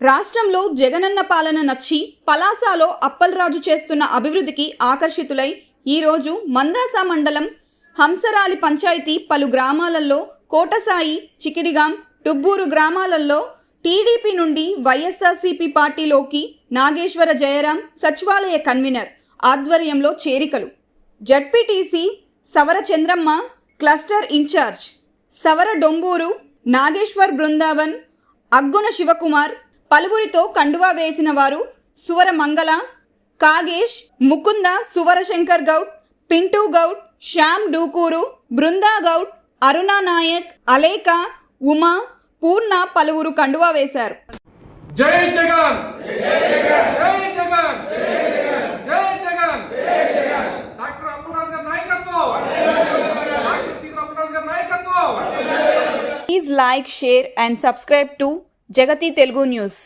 రాష్ట్రంలో జగనన్న పాలన నచ్చి పలాసలో అప్పలరాజు చేస్తున్న అభివృద్ధికి ఆకర్షితులై ఈరోజు మందాస మండలం హంసరాలి పంచాయతీ పలు గ్రామాలలో కోటసాయి చికిడిగాం టుబ్బూరు గ్రామాలలో టీడీపీ నుండి వైఎస్ఆర్సీపీ పార్టీలోకి నాగేశ్వర జయరాం సచివాలయ కన్వీనర్ ఆధ్వర్యంలో చేరికలు. ZPTC Savara Chandramma cluster incharge Savara Dombooru Nageshwar Brindavan Agguna Shivakumar పలువురితో కండువా వేసిన వారు సువర మంగళ కాగేష్ ముకుంద సువరశంకర్ గౌడ్ పింటూ గౌడ్ శ్యామ్ డూకూరు బృందా గౌడ్ అరుణా నాయక్ అలేక ఉమా పూర్ణ పలువురు కండువా వేశారు. జై జగన్! జై జగన్! జై జగన్! డాక్టర్ అప్పలరాజు గారి నాయకత్వం! డాక్టర్ సీతారామరాజు గారి నాయకత్వం! Please like share and subscribe to Jagati Telugu news